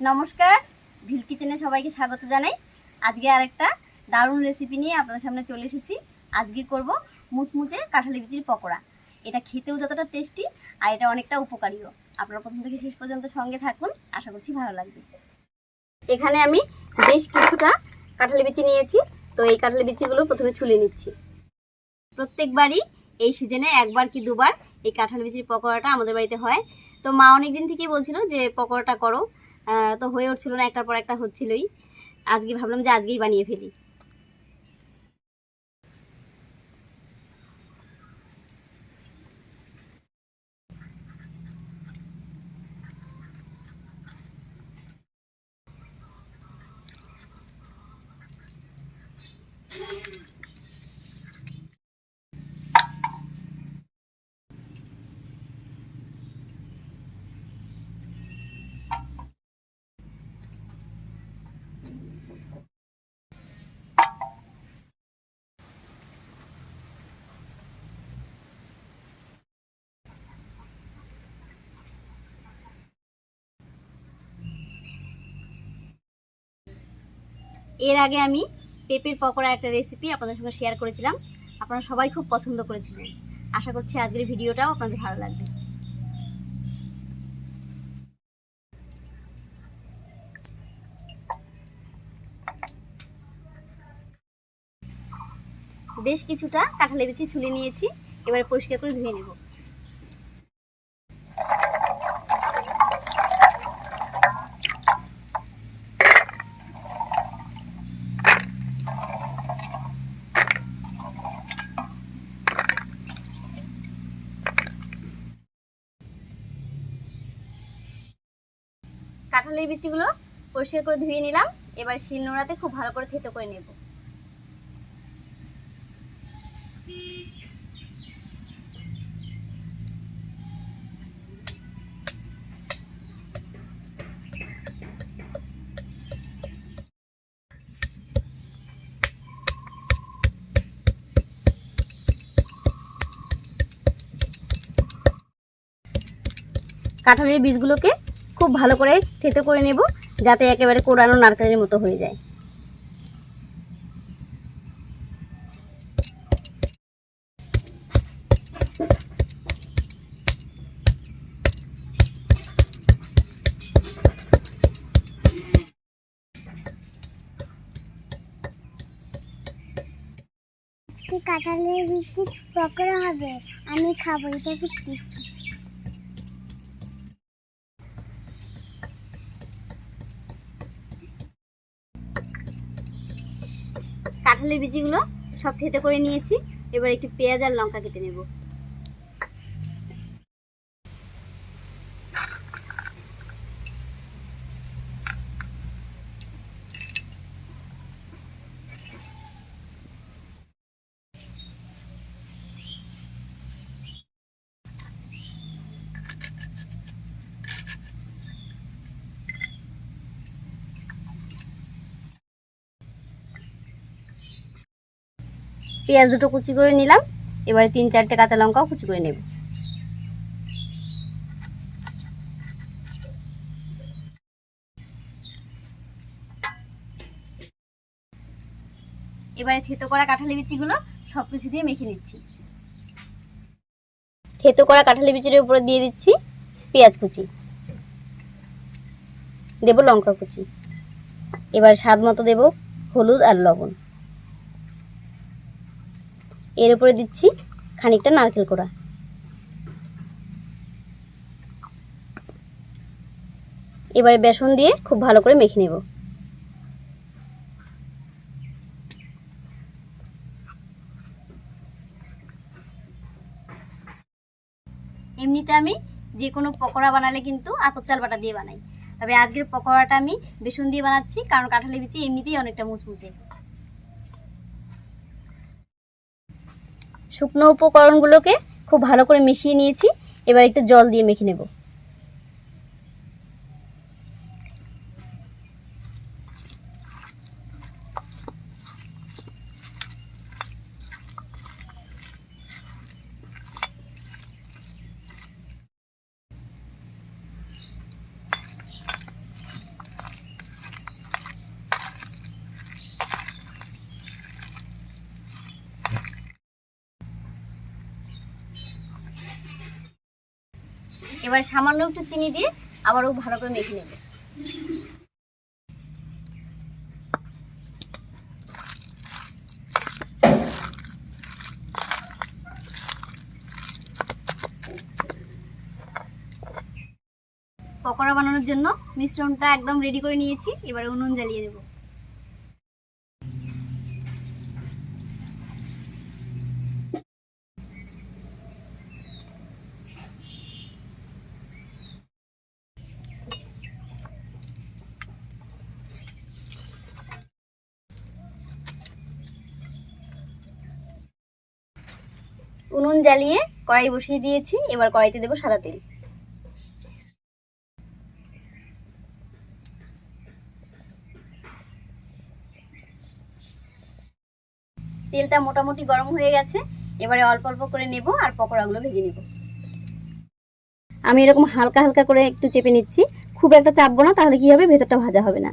নমস্কার, ভিল কিচেনে সবাইকে স্বাগত জানাই। আজকে আরেকটা দারুণ রেসিপি নিয়ে আপনাদের সামনে চলে এসেছি। আজকে করব মুচমুচে কাঁঠালি বিচির পকোড়া। এটা খেতেও যতটা টেস্টি আর এটা অনেকটা উপকারীও। আপনারা প্রথম থেকে শেষ পর্যন্ত সঙ্গে থাকুন, আশা করছি ভালো লাগবে। এখানে আমি বেশ কিছুটা কাঁঠালি বিচি নিয়েছি, তো এই কাঁঠালি বিচিগুলো প্রথমে ছুলে নিচ্ছি। প্রত্যেকবারই এই সিজনে একবার কি দুবার এই কাঁঠাল বিচির পকোড়াটা আমাদের বাড়িতে হয়। তো মা অনেক দিন থেকেই বলছিল যে, পকোড়াটা করো। তো হয়ে উঠছিল না একটার পর একটা হচ্ছিলই। আজকে ভাবলাম যে আজকেই বানিয়ে ফেলি। এর আগে আমি পেঁপের পকোড়া একটা রেসিপি আপনাদের সঙ্গে শেয়ার করেছিলাম। আপনারা সবাই খুব পছন্দ করেছিলেন। আশা করছি আজকের ভিডিওটাও আপনাদের ভালো লাগবে। বেশ কিছুটা কাঁঠালে বিচি ছুলে নিয়েছি। এবারে পরিষ্কার করে ধুয়ে নেব। কাঁঠালের বিচিগুলো পরিষ্কার করে ধুয়ে নিলাম। এবার শিল নোড়াতে খুব ভালো করে থেতো করে নেব। কাঁঠালের বীজগুলোকে খুব ভালো করে থেতো করে নেব, যাতে একেবারে কোরানো নারকেলের মতো হয়ে যায়। আজকে কাঁঠালের বিচি পকোড়া হবে? আমি খাব, এটা খুব টেস্টি। কাঁঠালের বীজগুলো সব থেতে করে নিয়েছি। এবার একটু পেঁয়াজ আর লঙ্কা কেটে নেব। পেঁয়াজ দুটো কুচি করে নিলাম। এবারে তিন চারটে কাঁচা লঙ্কাও কুচি করে নেব। এবারে থেতো করা কাঁঠালি বিচিগুলো সব কিছু দিয়ে মেখে নিচ্ছি। থেতো করা কাঁঠালি বিচির উপরে দিয়ে দিচ্ছি পেঁয়াজ কুচি। দেব লঙ্কা কুচি। এবার স্বাদ মতো দেব হলুদ আর লবণ। এর উপরে দিচ্ছি খানিকটা নারকেল কোড়া। এবারে বেসন দিয়ে খুব ভালো করে মেখে নেব। এমনিতে আমি যে কোনো পকোড়া বানালে কিন্তু আতপ চাল বাটা দিয়ে বানাই। তবে আজকের পকোড়াটা আমি বেসন দিয়ে বানাচ্ছি, কারণ কাঁঠালি বিচি এমনিতেই অনেকটা মুচমুচে। শুকনো উপকরণগুলোকে খুব ভালো করে মিশিয়ে নিয়েছি। এবার একটু জল দিয়ে মেখে নেব। এবার সামান্য একটু চিনি দিয়ে আবারও ভালো করে মেখে নেব। পকোড়া বানানোর জন্য মিশ্রণটা একদম রেডি করে নিয়েছি। এবারে উনুন জ্বালিয়ে দেবো। উনুন জ্বালিয়ে কড়াই বসিয়ে দিয়েছি। এবার কড়াইতে দেবো সাদা তেল। তেলটা মোটামুটি গরম হয়ে গেছে। এবারে অল্প অল্প করে নেব আর পকোড়াগুলো ভেজে নেব। আমি এরকম হালকা হালকা করে একটু চেপে নিচ্ছি। খুব একটা চাপবো না, তাহলে কি হবে? ভেতরটা ভাজা হবে না।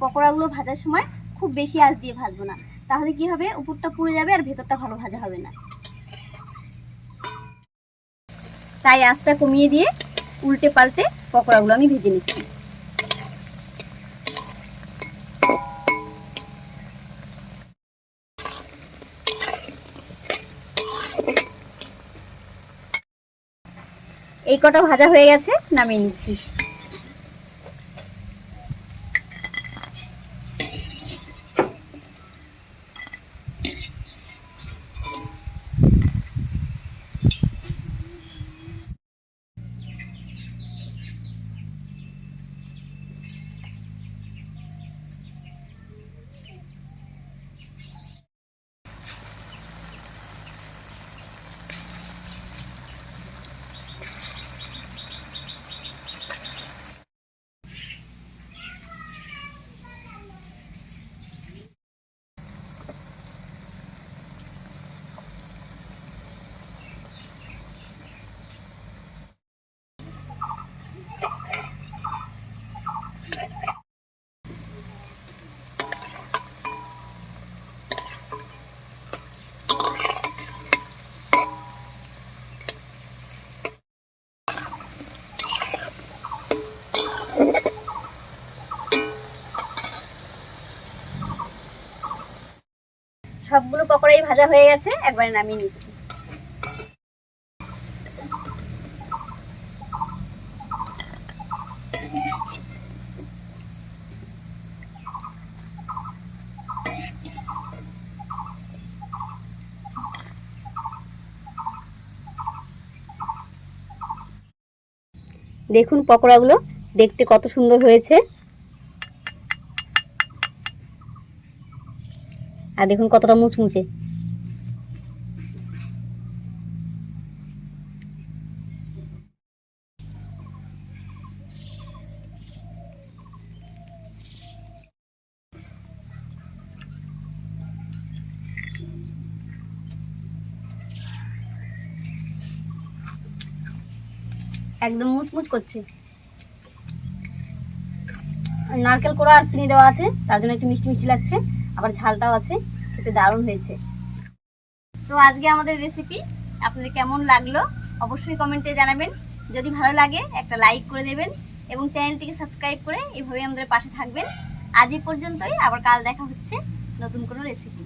পকোড়াগুলো ভাজার সময় খুব বেশি আঁচ দিয়ে ভাজবো না। তাহলে কি হবে? উপরটা পুড়ে যাবে আর ভেতরটা ভালো ভাজা হবে না। তাই আঁচটা কমিয়ে দিয়ে উল্টে পাল্টে পকোড়াগুলো আমি ভেজে নিচ্ছি। এই কটা ভাজা হয়ে গেছে, নামিয়ে নিচ্ছি। সবগুলো পকোড়াই ভাজা হয়ে গেছে একবারে নামিয়ে নিচ্ছি। দেখুন পকোড়াগুলো দেখতে কত সুন্দর হয়েছে। আর দেখুন কতটা মুচমুচে। একদম মুচমুচ করছে। নারকেল কোড়া আর চিনি দেওয়া আছে, তার জন্য একটু মিষ্টি মিষ্টি লাগছে। আবার ঝালটাও আছে, খেতে দারুণ হয়েছে। তো আজকে আমাদের রেসিপি আপনাদের কেমন লাগল অবশ্যই কমেন্টে জানাবেন। যদি ভালো লাগে, একটা লাইক করে দেবেন এবং চ্যানেলটিকে সাবস্ক্রাইব করে এভাবেই আমাদের পাশে থাকবেন। আজ পর্যন্তই, আবার কাল দেখা হচ্ছে নতুন কোনো রেসিপি